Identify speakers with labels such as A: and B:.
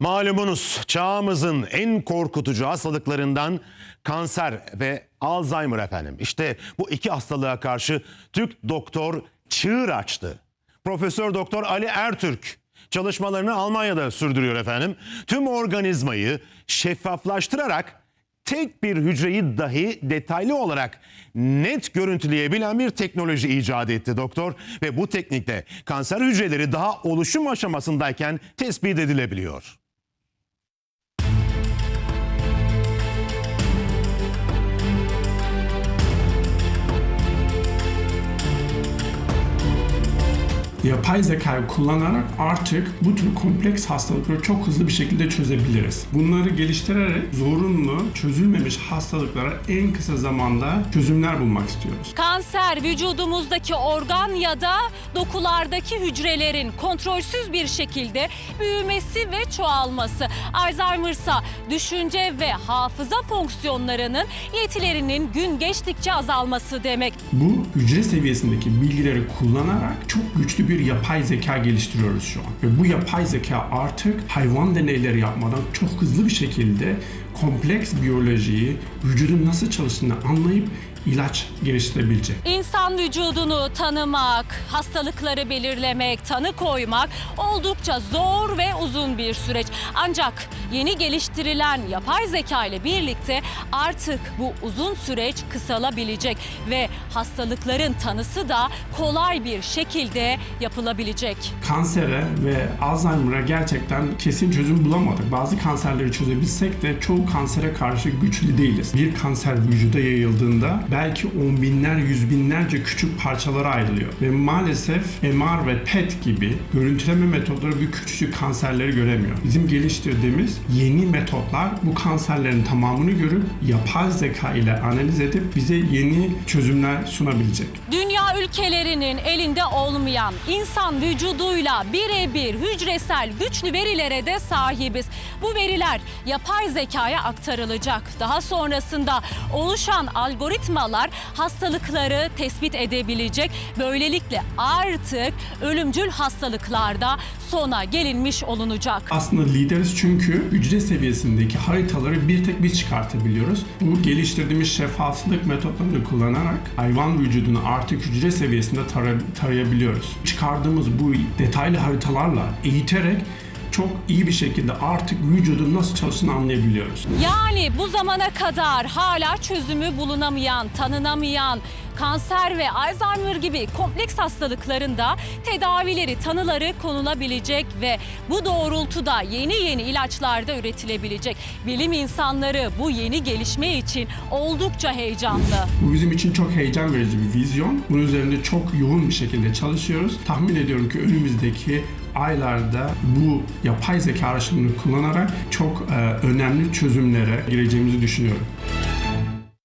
A: Malumunuz çağımızın en korkutucu hastalıklarından kanser ve Alzheimer efendim. İşte bu iki hastalığa karşı Türk doktor çığır açtı. Profesör Doktor Ali Ertürk çalışmalarını Almanya'da sürdürüyor efendim. Tüm organizmayı şeffaflaştırarak tek bir hücreyi dahi detaylı olarak net görüntüleyebilen bir teknoloji icat etti doktor ve bu teknikle kanser hücreleri daha oluşum aşamasındayken tespit edilebiliyor.
B: Yapay zekayı kullanarak artık bu tür kompleks hastalıkları çok hızlı bir şekilde çözebiliriz. Bunları geliştirerek zorunlu, çözülmemiş hastalıklara en kısa zamanda çözümler bulmak istiyoruz.
C: Kanser vücudumuzdaki organ ya da dokulardaki hücrelerin kontrolsüz bir şekilde büyümesi ve çoğalması. Alzheimer ise düşünce ve hafıza fonksiyonlarının yetilerinin gün geçtikçe azalması demek.
B: Bu hücre seviyesindeki bilgileri kullanarak çok güçlü bir yapay zeka geliştiriyoruz şu an. Ve bu yapay zeka artık hayvan deneyleri yapmadan çok hızlı bir şekilde kompleks biyolojiyi, vücudun nasıl çalıştığını anlayıp ilaç geliştirebilecek.
C: İnsan vücudunu tanımak, hastalıkları belirlemek, tanı koymak oldukça zor ve uzun bir süreç. Ancak yeni geliştirilen yapay zeka ile birlikte artık bu uzun süreç kısalabilecek ve hastalıkların tanısı da kolay bir şekilde yapılabilecek.
B: Kansere ve Alzheimer'a gerçekten kesin çözüm bulamadık. Bazı kanserleri çözebilsek de çoğu kansere karşı güçlü değiliz. Bir kanser vücuda yayıldığında belki on binler, yüz binlerce küçük parçalara ayrılıyor. Ve maalesef MR ve PET gibi görüntüleme metotları bu küçücük kanserleri göremiyor. Bizim geliştirdiğimiz yeni metotlar bu kanserlerin tamamını görüp yapay zeka ile analiz edip bize yeni çözümler sunabilecek.
C: Dünya ülkelerinin elinde olmayan insan vücuduyla birebir hücresel güçlü verilere de sahibiz. Bu veriler yapay zekaya aktarılacak. Daha sonrasında oluşan algoritmalar hastalıkları tespit edebilecek. Böylelikle artık ölümcül hastalıklarda sona gelinmiş olunacak.
B: Aslında lideriz çünkü hücre seviyesindeki haritaları bir tek biz çıkartabiliyoruz. Bu geliştirdiğimiz şeffaflık metotlarını kullanarak hayvan vücudunu artık hücre seviyesinde tara- tarayabiliyoruz. Çıkardığımız bu detaylı haritalarla eğiterek çok iyi bir şekilde artık vücudun nasıl çalıştığını anlayabiliyoruz.
C: Yani bu zamana kadar hala çözümü bulunamayan, tanınamayan kanser ve Alzheimer gibi kompleks hastalıklarında tedavileri, tanıları konulabilecek ve bu doğrultuda yeni yeni ilaçlar da üretilebilecek. Bilim insanları bu yeni gelişme için oldukça heyecanlı.
B: Bu bizim için çok heyecan verici bir vizyon. Bunun üzerinde çok yoğun bir şekilde çalışıyoruz. Tahmin ediyorum ki önümüzdeki aylarda bu yapay zeka araçlarını kullanarak çok e, önemli çözümlere gireceğimizi düşünüyorum.